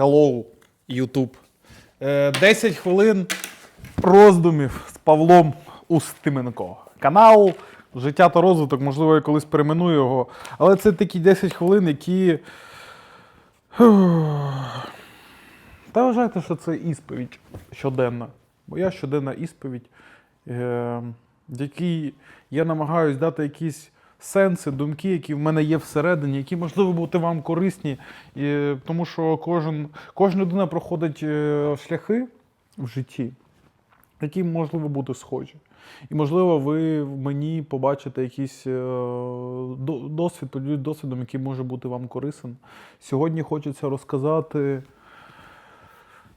Hello, YouTube. Е, 10 хвилин роздумів з Павлом Устименко. Канал Життя та розвиток, можливо, я колись перейменую його. Але це такі 10 хвилин, які. Та вважайте, що це ісповідь щоденна. Моя щоденна ісповідь, е, в якій я намагаюсь дати якісь сенси, думки, які в мене є всередині, які можливо бути вам корисні, і, тому що кожен, кожна людина проходить е, шляхи в житті, які можливо бути схожі. І, можливо, ви в мені побачите якийсь е, досвід, поділюсь досвідом, який може бути вам корисним. Сьогодні хочеться розказати.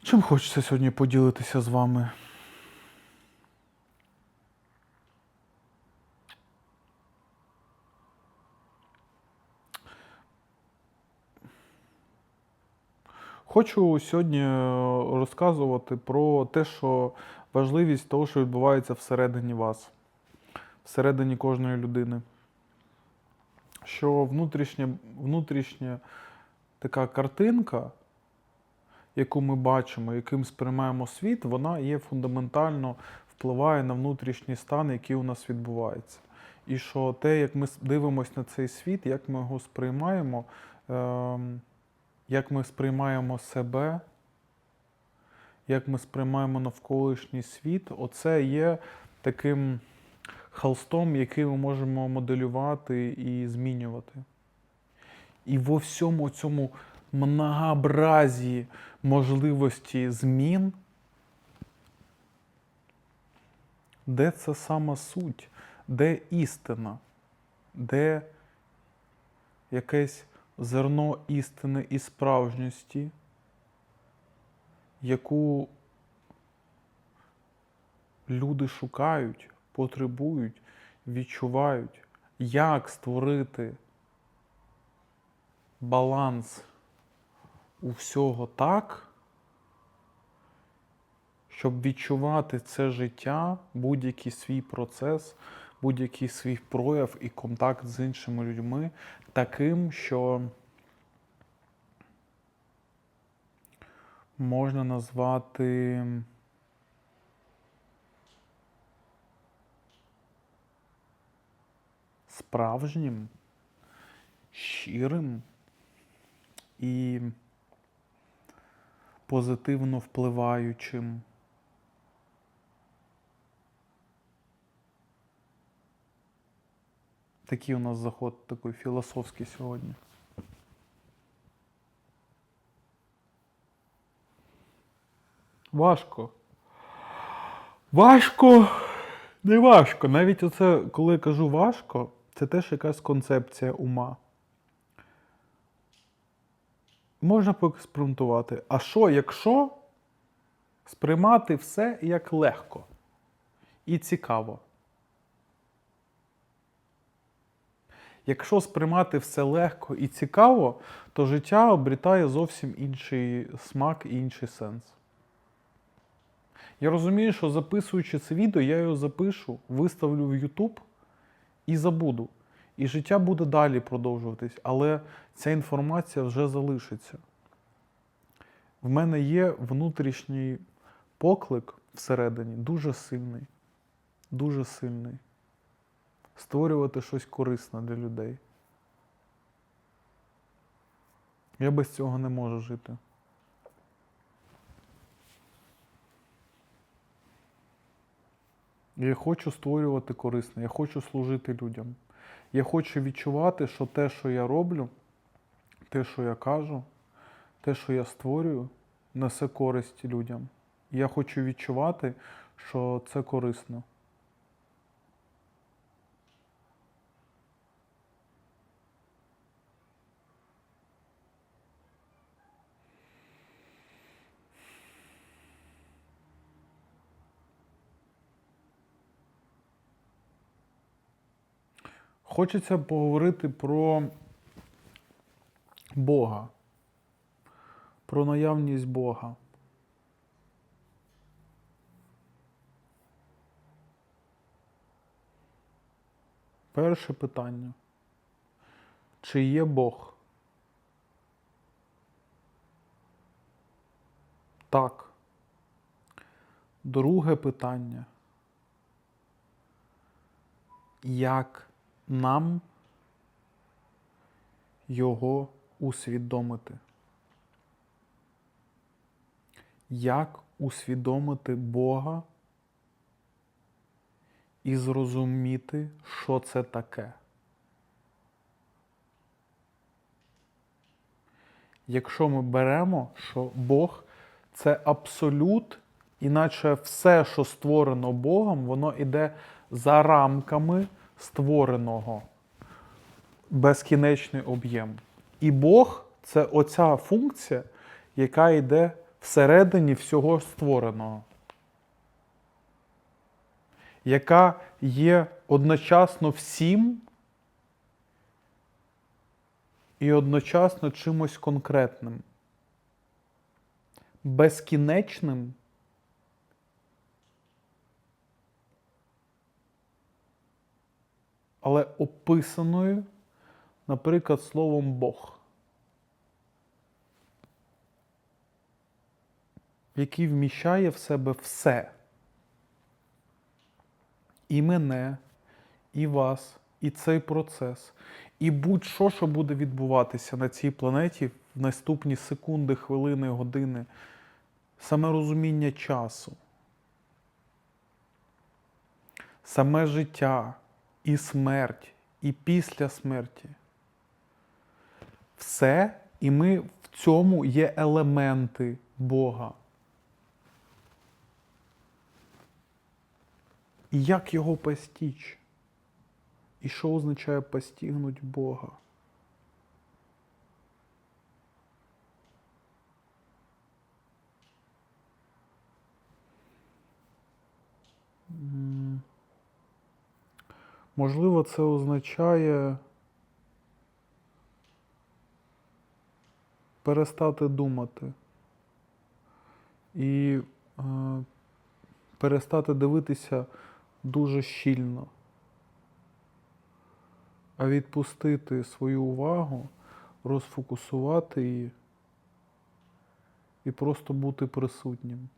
Чим хочеться сьогодні поділитися з вами? Хочу сьогодні е, розказувати про те, що важливість того, що відбувається всередині вас, всередині кожної людини. Що внутрішня, внутрішня така картинка, яку ми бачимо, яким сприймаємо світ, вона є фундаментально впливає на внутрішній стан, який у нас відбувається. І що те, як ми дивимося на цей світ, як ми його сприймаємо, ем, як ми сприймаємо себе, як ми сприймаємо навколишній світ, оце є таким холстом, який ми можемо моделювати і змінювати. І во всьому цьому многообразі можливості змін, де це сама суть, де істина, де якесь зерно істини і справжньості, яку люди шукають, потребують, відчувають, як створити баланс у всього так, щоб відчувати це життя, будь-який свій процес, будь-який свій прояв і контакт з іншими людьми таким, що можна назвати справжнім, щирим і позитивно впливаючим. Такий у нас заход такий філософський сьогодні. Важко. Важко. Не важко. Навіть оце, коли я кажу важко, це теж якась концепція ума. Можна поекспериментувати. А що, якщо сприймати все як легко і цікаво? Якщо сприймати все легко і цікаво, то життя обрітає зовсім інший смак і інший сенс. Я розумію, що записуючи це відео, я його запишу, виставлю в YouTube і забуду. І життя буде далі продовжуватись, але ця інформація вже залишиться. В мене є внутрішній поклик всередині дуже сильний. Дуже сильний. Створювати щось корисне для людей. Я без цього не можу жити. Я хочу створювати корисне, я хочу служити людям. Я хочу відчувати, що те, що я роблю, те, що я кажу, те, що я створюю, несе користь людям. Я хочу відчувати, що це корисно. Хочеться поговорити про Бога, про наявність Бога. Перше питання. Чи є Бог? Так. Друге питання. Як нам його усвідомити? Як усвідомити Бога і зрозуміти, що це таке? Якщо ми беремо, що Бог це абсолют, іначе все, що створено Богом, воно йде за рамками створеного безкінечний об'єм. І Бог це оця функція, яка йде всередині всього створеного, яка є одночасно всім і одночасно чимось конкретним, безкінечним. Але описаною, наприклад, словом Бог, який вміщає в себе все. І мене, і вас, і цей процес, і будь-що, що буде відбуватися на цій планеті в наступні секунди, хвилини, години, саме розуміння часу, саме життя, і смерть, і після смерті. Все, і ми в цьому є елементи Бога. І як його постіч? І що означає постігнуть Бога? Можливо, це означає перестати думати і е, перестати дивитися дуже щільно, а відпустити свою увагу, розфокусувати її і просто бути присутнім.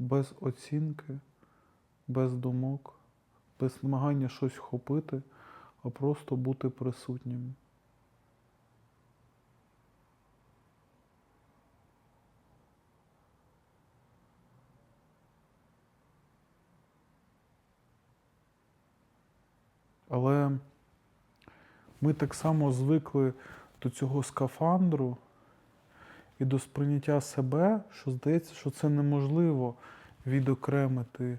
Без оцінки, без думок, без намагання щось хопити, а просто бути присутнім. Але ми так само звикли до цього скафандру і до сприйняття себе, що здається, що це неможливо відокремити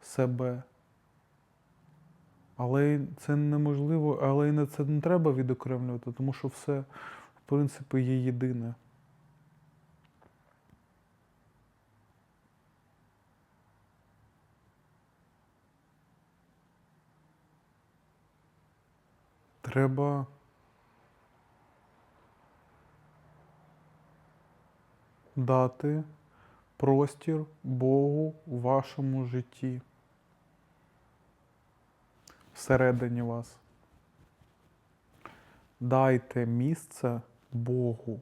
себе. Але це неможливо, але й не це не треба відокремлювати, тому що все, в принципі, є єдине. Треба дати простір Богу у вашому житті. Всередині вас. Дайте місце Богу.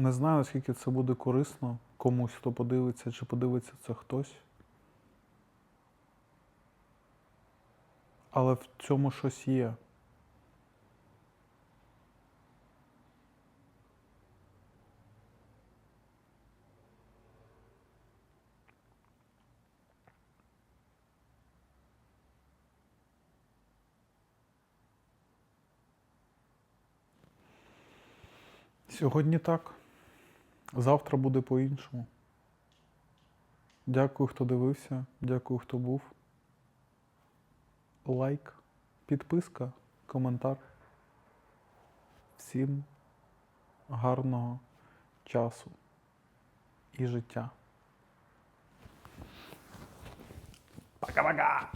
Не знаю, наскільки це буде корисно комусь, хто подивиться, чи подивиться це хтось. Але в цьому щось є. Сьогодні так. Завтра буде по-іншому. Дякую, хто дивився. Дякую, хто був. Лайк, підписка, коментар. Всім гарного часу і життя. Пока-пока!